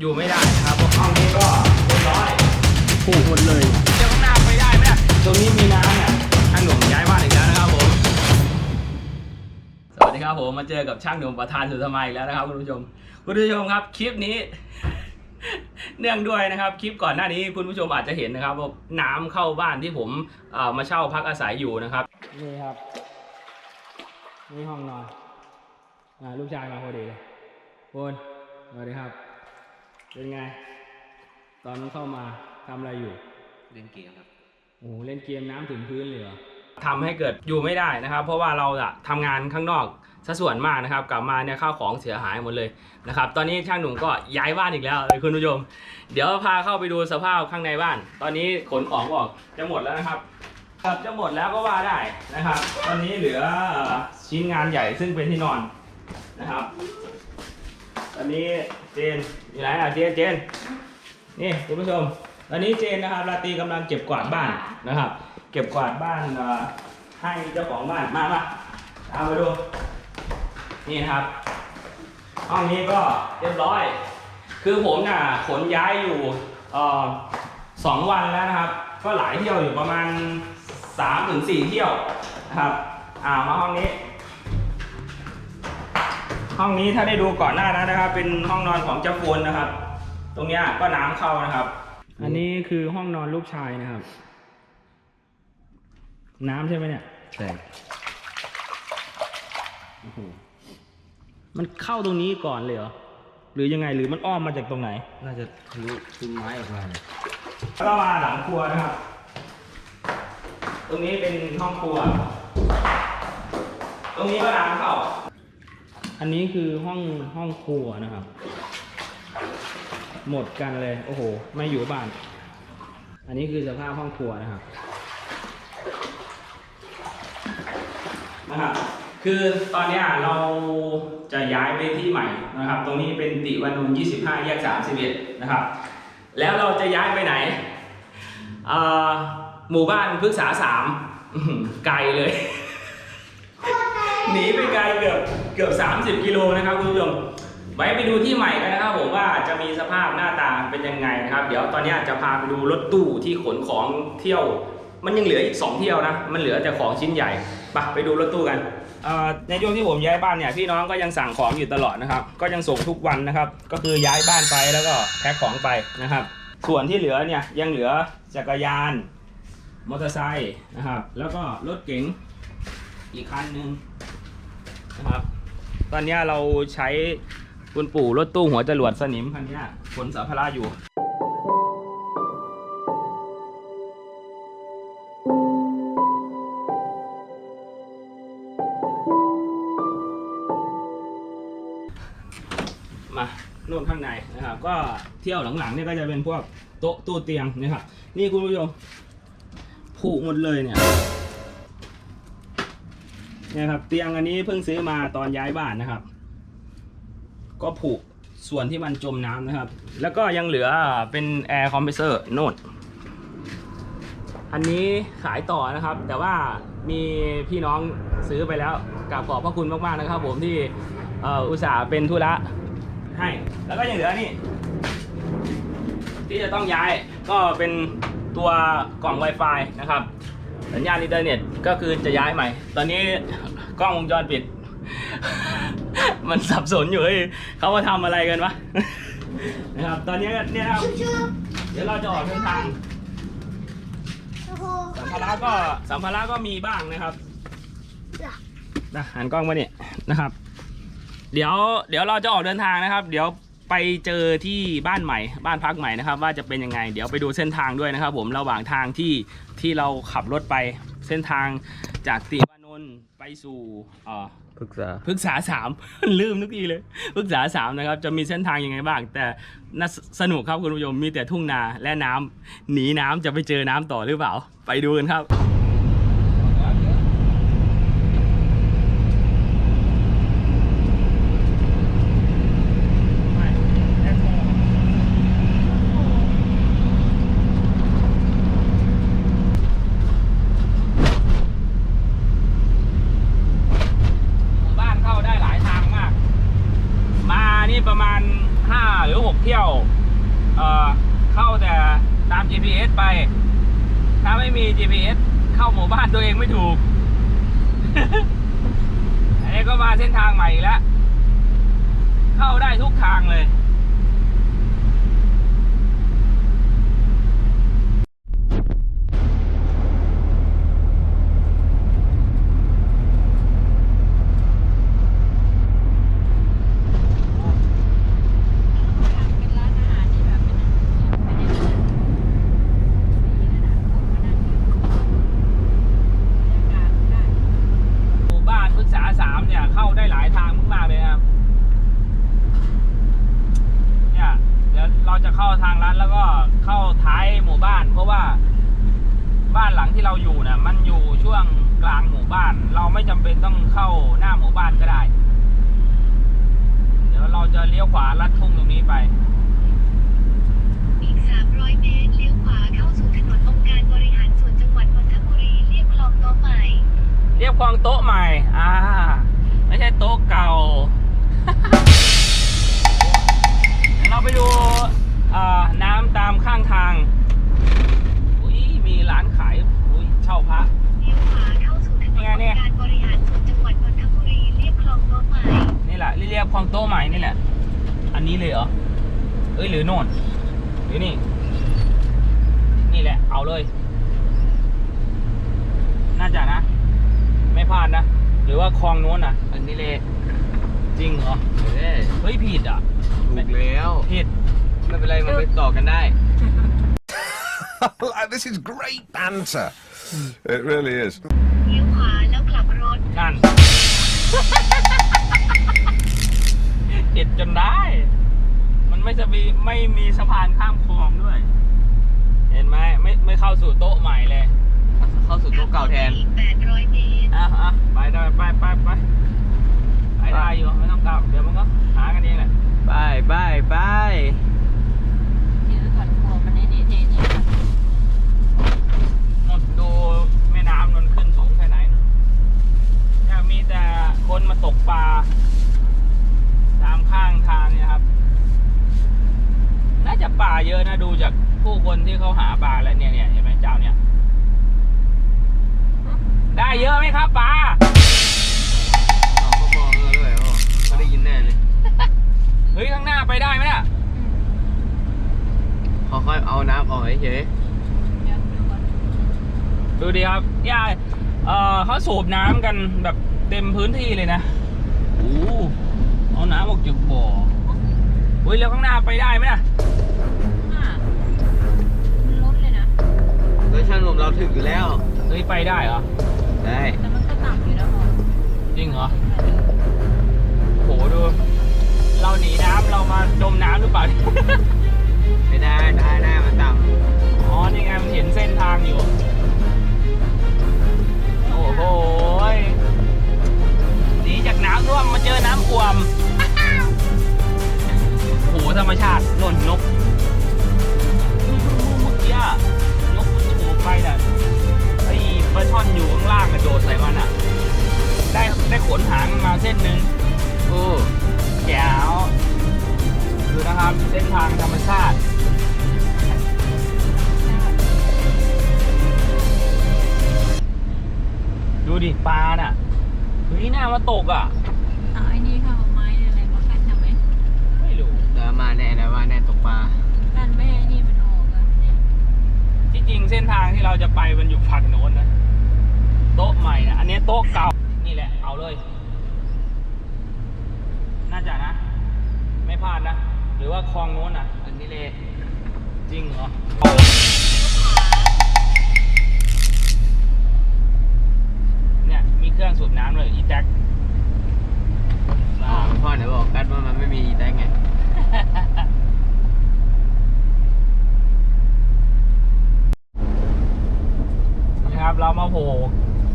อยู่ไม่ได้นะครับเพราะห้องนี้ก็เรียบร้อยผูกหมดเลยเจ้าข้างหน้าไปได้ไหมเนี่ยตรงนี้มีน้ำเนี่ยช่างหนุ่มย้ายบ้านอีกแล้วนะครับผมสวัสดีครับผมมาเจอกับช่างหนุ่มประธานสุธรรมาอีกแล้วนะครับคุณผู้ชมคุณผู้ชมครับคลิปนี้ เนื่องด้วยนะครับคลิปก่อนหน้านี้คุณผู้ชมอาจจะเห็นนะครับว่าน้ำเข้าบ้านที่ผมเอ่อมาเช่าพักอาศัยอยู่นะครับนี่ครับนี่ห้องนอนอ่าลูกชายมาพอดีเลยคุณสวัสดีครับ เป็นไง ตอนนั้นเข้ามาทำอะไรอยู่ เล่นเกมครับ โอ้โหเล่นเกมน้ำถึงพื้นเลยเหรอทำให้เกิดอยู่ไม่ได้นะครับ เพราะว่าเราอะทำงานข้างนอกซะส่วนมากนะครับ กลับมาเนี่ยข้าวของเสียหายหมดเลยนะครับ ตอนนี้ช่างหนุ่มก็ย้ายบ้านอีกแล้วเลยคุณผู้ชม เดี๋ยวพาเข้าไปดูสภาพข้างในบ้าน ตอนนี้ขนของออกจะหมดแล้วนะครับครับจะหมดแล้วก็ว่าได้นะครับ ตอนนี้เหลือชิ้นงานใหญ่ซึ่งเป็นที่นอนนะครับต อันนี้เจนอยู่ไหนอะเจนเจนนี่คุณผู้ชมตอนนี้เจนนะครับราตรีกำลังเก็บกวาดบ้านนะครับ เก็บกวาดบ้านให้เจ้าของบ้านมามาตามมาดูนี่นะครับ ห้องนี้ก็เรียบร้อย คือผมน่ะขนย้ายอยู่สองวันแล้วนะครับ ก็หลายเที่ยวอยู่ประมาณ3าถึงสเที่ยวนะครับ อ่ามาห้องนี้ ห้องนี้ถ้าได้ดูก่อนหน้านั้นนะครับ เป็นห้องนอนของเจ้าโฟนนะครับ ตรงเนี้ยก็น้ำเข้านะครับ อันนี้คือห้องนอนลูกชายนะครับ น้ำใช่ไหมเนี่ยใช่โอ้โหมันเข้าตรงนี้ก่อนเลยเหรอหรือยังไงหรือมันอ้อมมาจากตรงไหน น่าจะทะลุซุ้มไม้ออกมาเนี่ยแล้วก็มาหลังครัวนะครับ ตรงนี้เป็นห้องครัว ตรงนี้ก็น้ำเข้า อันนี้คือห้องห้องครัวนะครับ หมดกันเลย โอ้โห ไม่อยู่บ้าน อันนี้คือสภาพห้องครัวนะครับนะครับ คือตอนนี้เราจะย้ายไปที่ใหม่นะครับ ตรงนี้เป็นติวานุน25 แยก 31 นะครับ แล้วเราจะย้ายไปไหน หมู่บ้านพฤกษาสามไกลเลย หนีไปไกลเกือบ เกือบ 30 กิโลนะครับคุณผู้ชมไว้ไปดูที่ใหม่กันนะครับผมว่าจะมีสภาพหน้าตาเป็นยังไงนะครับ เดี๋ยวตอนนี้จะพาไปดูรถตู้ที่ขนของเที่ยว มันยังเหลืออีก 2 เที่ยวนะ มันเหลือแต่ของชิ้นใหญ่ไปไปดูรถตู้กันในช่วงที่ผมย้ายบ้านเนี่ยพี่น้องก็ยังสั่งของอยู่ตลอดนะครับ ก็ยังส่งทุกวันนะครับ ก็คือย้ายบ้านไปแล้วก็แพ็คของไปนะครับ ส่วนที่เหลือเนี่ยยังเหลือจักรยานมอเตอร์ไซค์นะครับ แล้วก็รถเก๋งอีกคันหนึ่งนะครับ ตอนนี้เราใช้คุณปู่รถตู้หัวจรวดสนิมคันนี้ขนสัมภาระอยู่มานู่นข้างในนะครับ ก็เที่ยวหลังๆเนี่ยก็จะเป็นพวกโต๊ะตู้เตียงนะครับ นี่คุณผู้ชมผูกหมดเลยเนี่ย นี่ยครับ เตียงอันนี้เพิ่งซื้อมาตอนย้ายบ้านนะครับ ก็ผูกส่วนที่มันจมน้ำนะครับ แล้วก็ยังเหลือเป็นแอร์คอมเพรสเซอร์โน่นอันนี้ขายต่อนะครับ แต่ว่ามีพี่น้องซื้อไปแล้วกราบขอบพระคุณมากๆนะครับผมที่อุตส่าห์เป็นธุระให้ แล้วก็ยังเหลือนี่ ที่จะต้องย้ายก็เป็นตัวกล่อง Wi-Fi นะครับ สัญญาณอินเทอร์เน็ตก็คือจะย้ายใหม่ ตอนนี้กล้องวงจรปิด มันสับสนอยู่เฮ้ยเขามาทำอะไรกันวะนะครับตอนนี้ก็เนี่ยนะครับเดี๋ยวเราจะออกเดินทางสัมภาระก็สัมภาระก็มีบ้างนะครับนะหันกล้องมาเนี่ยนะครับ เดี๋ยวเดี๋ยวเราจะออกเดินทางนะครับ เดี๋ยว ไปเจอที่บ้านใหม่บ้านพักใหม่นะครับ ว่าจะเป็นยังไง เดี๋ยวไปดูเส้นทางด้วยนะครับ ผมระหว่างทางที่ที่เราขับรถไปเส้นทางจากติวานนท์ไปสู่เอ่อ ปรึกษา พฤกษาสาม ลืมทุกทีเลยพฤกษาสามนะครับ จะมีเส้นทางยังไงบ้าง แต่น่าสนุกครับคุณผู้ชมมีแต่ทุ่งนาและน้ำหนีน้ำจะไปเจอน้ำต่อหรือเปล่า ไปดูกันครับ บ้านเข้าได้หลายทางมาก มานี่ประมาณ 5 หรือ 6 เที่ยว เอ่อเข้าแต่ตาม GPS ไป ถ้าไม่มี GPS เข้าหมู่บ้านตัวเองไม่ถูก อันนี้ก็มาเส้นทางใหม่แล้ว เข้าได้ทุกทางเลย เป็นร้านอาหารที่แบบเป็นไม่ได้ดีนะผมมานั่งอยู่บรรยากาศได้ หมู่บ้านพฤกษาสามเนี่ยเข้าได้หลายทางมากๆเลยนะครับ เนี่ยเดี๋ยวเราจะเข้าทางลัดแล้วก็เข้าท้ายหมู่บ้าน เพราะว่าบ้านหลังที่เราอยู่เนี่ยมันอยู่ช่วงกลางหมู่บ้าน เราไม่จำเป็นต้องเข้าหน้าหมู่บ้านก็ได้ เดี๋ยวเราจะเลี้ยวขวาลัดทุ่งตรงนี้ไป อีก 300 เมตร เลี้ยวขวาเข้าสู่ถนนองค์การบริหารส่วนจังหวัดนนทบุรีเรียบคลองโต๊ะใหม่ เรียบคลองโต๊ะใหม่ อ่า ไม่ใช่โต๊ะเก่าเดี๋ยวเราไปดูอ่าน้ำตามข้างทาง อุ้ยมีร้านขาย อุ้ยเช่าพระเลี้ยวขวาเข้าสู่ถนนนี่ไงองเนี่ยค์การบริหารส่วนจังหวัดนนทบุรีเรียบคลองโต๊ะใหม่ นี่แหละเรียบคลองโต๊ะใหม่นี่แหละ อันนี้เลยเหรอ เอ้ยหรือโน่นหรือนี่ นี่แหละ เอาเลย น่าจะนะไม่ พลาดนะ หรือว่าคลองโน้นอะ อันนี้เลยจริงเหรอ เอ้ยเฮ้ยผิดอะ ถูกแล้วผิด ไม่เป็นไรมันไปต่อกันได้ this is great banter. It really is. เลี้ยวขวาแล้วกลับรถ นั่น ผิดจนได้ มันไม่จะมีไม่มีสะพานข้ามคลองด้วย เห็นไหมไม่ไม่เข้าสู่โต๊ะใหม่เลย เข้าสู่โต๊ะเก่าแทนอีก800เมตรอะอะไปได้ไปไปไปไปได้อยู่ไม่ต้องกลับเดี๋ยวมันก็หากันเองแหละไปไปไปเดี๋ยวก่อนกลัวมันในนี้เทนี่ก่อนนนดูแม่น้ำนนขึ้นสูงแค่ไหนนู่นเนี่ยมีแต่คนมาตกปลาตามข้างทางเนี่ยครับ น่าจะปลาเยอะนะดูจากผู้คนที่เขาหาปลาแหละเนี่ยเนี่ยเห็นไหมเจ้าเนี่ย ค่อยเอาน้ำออกเฉยเดี๋ยวดูก่อนดูดิครับย่าเออเขาสูบน้ำกันแบบเต็มพื้นที่เลยนะโอ้โหเอาน้ำออกจากบ่อเฮ้ยแล้วข้างหน้าไปได้ไหมน่ะอ่ามันลดเลยนะๆโดยช่างหนุ่มเราถึงอยู่แล้ว เฮ้ยไปได้เหรอ ได้ แต่มันก็ต่ำอยู่นะพอจริงเหรอโหดู เราหนีน้ำเรามาจมน้ำหรือเปล่า ธรรมชาตินนนกดูเมื่อกี้อะนกมันโฉบไปน่ะไอ้ปลาช่อนอยู่ข้างล่างกระโดดใส่มันอะ ได้ได้ขนหางมันมาเส้นหนึ่งำโอ้แจ๋วดูนะครับเส้นทางธรรมชาติดูดิปลาน่ะเฮ้ยหน้ามาตกอะ มันอยู่ฝั่งโน้นนะ โต๊ะใหม่นะ อันนี้โต๊ะเก่า นี่แหละ เอาเลย น่าจะนะ ไม่พลาดนะ หรือว่าคลองโน้นอะ อันนี้เลยจริงเหรอเนี่ย มีเครื่องสูบน้ำเลย อีแท็กอ๋อพ่อไหนบอกกันว่ามันไม่มีได้ไง นะครับ เรามาโผล่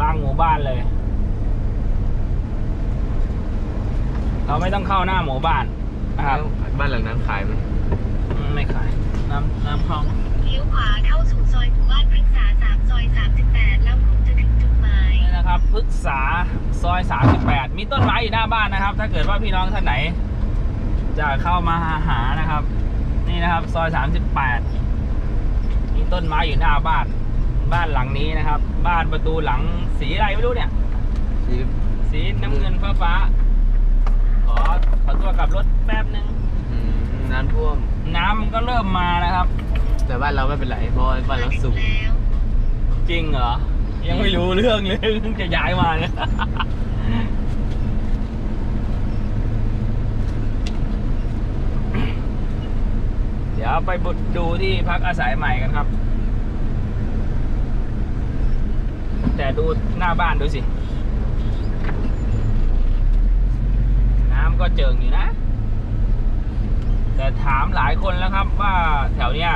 บางหมู่บ้านเลย เราไม่ต้องเข้าหน้าหมู่บ้านนะครับบ้านหลังนั้นขายไหมอืมไม่ขายน้ำน้ำคลองเลี้ยวขวาเข้าสู่ซอยหมู่บ้านพฤกษา3ซอย38แล้วคุณจะถึงจุดหมายนี่นะครับพฤกษาซอย38มีต้นไม้อยู่หน้าบ้านนะครับ ถ้าเกิดว่าพี่น้องท่านไหน จะเข้ามาหานะครับ นี่นี่นะครับ ซอย38มีต้นไม้อยู่หน้าบ้าน บ้านหลังนี้นะครับ บ้านประตูหลังสีอะไรไม่รู้เนี่ย สีสีน้ำเงินฟ้าฟ้าๆขอขอตัวกลับรถแป๊บนึงอืมน้ำท่วม น้ำมันก็เริ่มมานะครับ แต่บ้านเราไม่เป็นไรเพราะว่าบ้านเราสูงแล้วจริงเหรอ ยังไม่รู้เรื่องเลยเพิ่งจะย้ายมาเนี่ยเดี๋ยวไปบุดดูที่พักอาศัยใหม่กันครับ แต่ดูหน้าบ้านดูสิ น้ำก็เจิงอยู่นะ แต่ถามหลายคนแล้วครับว่าแถวเนี้ย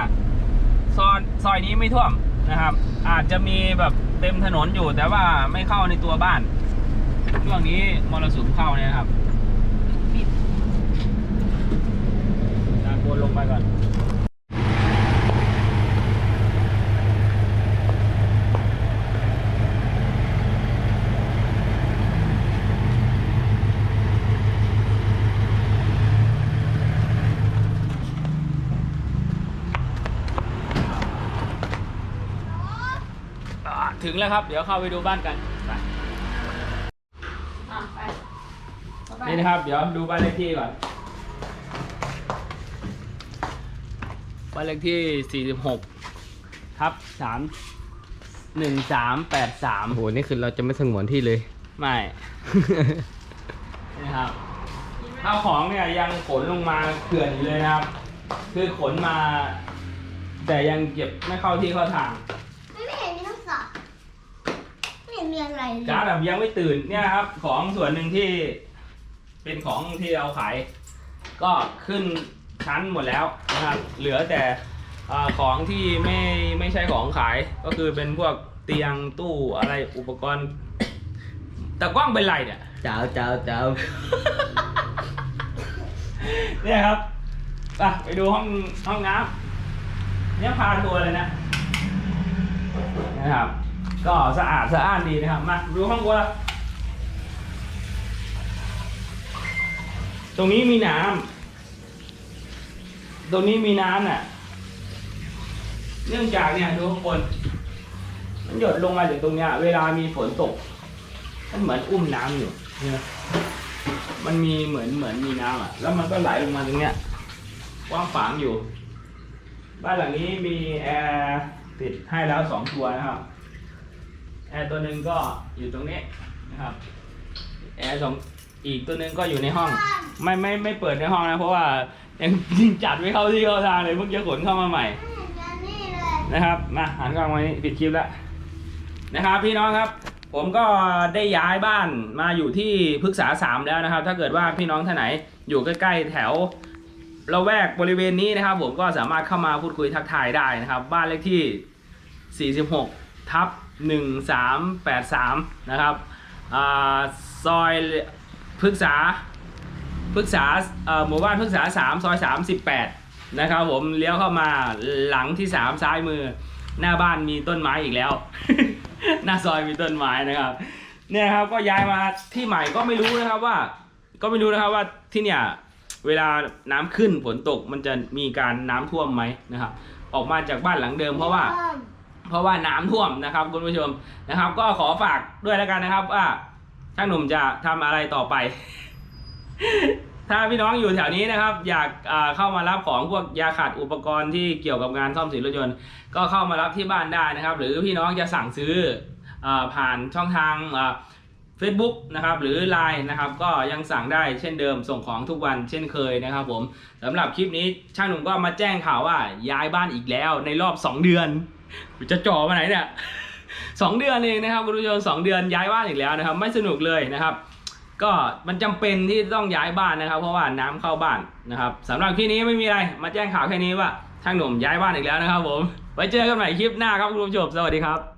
ซอยซอยนี้ไม่ท่วมนะครับ อาจจะมีแบบเต็มถนนอยู่แต่ว่าไม่เข้าในตัวบ้าน ช่วงนี้มรสุมเข้าเนี่ยนะครับตามวนลงไปก่อน งแล้วครับ เดี๋ยวเข้าไปดูบ้านกันไปอะไปเข้าไปนี่นะครับ เดี๋ยวดูบ้านเลขที่ก่อนบ้านเลขที่ 46ทับ3 1 3 8 3โอ้โหนี่คือเราจะไม่สงวนที่เลย ไม่นะครับข้าวของเนี่ยยังขนลงมาเขื่อนอยู่เลยนะครับ คือขนมา แต่ยังเก็บไม่เข้าที่เข้าทาง ไม่เห็นมีทั้งสองไม่เห็นมี อะไรเลยการ์ดแบบยังไม่ตื่นเนี่ยครับ ของส่วนหนึ่งที่ เป็นของที่เราขาย ก็ขึ้นชั้นหมดแล้วนะครับ เหลือแต่อาของที่ไม่ไม่ใช่ของขาย ก็คือเป็นพวกเตียงตู้อะไรอุปกรณ์แต่กล้องเป็นไรเนี่ย เจ้าเจ้าเจ้าเนี่ยครับไปไปดูห้องห้องน้ำเนี่ยพาตัวเลยนะนะครับ ก็สะอาดสะอ้านดีนะครับ มาดูห้องครัวตรงนี้มีน้ำตรงนี้มีน้ำน่ะ เนื่องจากเนี่ยดูข้างบนมันหยดลงมาจากตรงเนี้ย เวลามีฝนตก มันเหมือนอุ้มน้ำอยู่เนี่ยมันมีเหมือนเหมือนมีน้ำอะ แล้วมันก็ไหลลงมาตรงเนี้ยกว้างฝางอยู่ บ้านหลังนี้มีแอร์ติดให้แล้วสองตัวนะครับ แอร์ตัวหนึ่งก็อยู่ตรงนี้นะครับแอร์สองอีกตัวหนึ่งก็อยู่ในห้อง ไม่ไม่ไม่เปิดในห้องนะ เพราะว่ายังยิงจัดไม่เข้าที่เข้าทางเลยเพิ่งจะขนเข้ามาใหม่ไม่เห็นมีอันนี่เลยนะครับมาหันกล้องมานี่ปิดคลิปแล้วนะครับ พี่น้องครับ ผมก็ได้ย้ายบ้านมาอยู่ที่พฤกษาสามแล้วนะครับ ถ้าเกิดว่าพี่น้องท่านไหนอยู่ใกล้ๆแถวละแวกบริเวณนี้นะครับ ผมก็สามารถเข้ามาพูดคุยทักทายได้นะครับ บ้านเลขที่ 46 ทับ 1383 นะครับอซอยพฤกษาพฤกษาหมู่บ้านพฤกษา 3 ซอย 38 นะครับผมเลี้ยวเข้ามาหลังที่ 3 ซ้ายมือ หน้าบ้านมีต้นไม้อีกแล้ว หน้าซอยมีต้นไม้นะครับ เนี่ยครับก็ย้ายมาที่ใหม่ก็ไม่รู้นะครับว่า ก็ไม่รู้นะครับว่าที่เนี่ยเวลาน้ำขึ้นฝนตกมันจะมีการน้ำท่วมไหมนะครับ ออกมาจากบ้านหลังเดิมเพราะว่า เพราะว่าน้ำท่วมนะครับคุณผู้ชมนะครับ ก็ขอฝากด้วยแล้วกันนะครับว่าช่างหนุ่มจะทำอะไรต่อไป ถ้าพี่น้องอยู่แถวนี้นะครับ อยากเข้ามารับของพวกยาขัดอุปกรณ์ที่เกี่ยวกับงานซ่อมสีรถยนต์ ก็เข้ามารับที่บ้านได้นะครับ หรือพี่น้องจะสั่งซื้ออผ่านช่องทางเฟซบุ๊กนะครับหรือ Line นะครับก็ยังสั่งได้เช่นเดิมส่งของทุกวันเช่นเคยนะครับผมสำหรับคลิปนี้ช่างหนุ่มก็มาแจ้งข่าวว่าย้ายบ้านอีกแล้วในรอบ 2 เดือน จะจ่อมาไหนเนี่ยสองเดือนเองนะครับคุณผู้ชมสองเดือนย้ายบ้านอีกแล้วนะครับ ไม่สนุกเลยนะครับ ก็มันจำเป็นที่ต้องย้ายบ้านนะครับ เพราะว่าน้ำเข้าบ้านนะครับสำหรับที่นี้ไม่มีอะไรมาแจ้งข่าวแค่นี้ว่าท่างหนุ่มย้ายบ้านอีกแล้วนะครับ ผมไว้เจอกันใหม่คลิปหน้าครับคุณผู้ชมสวัสดีครับ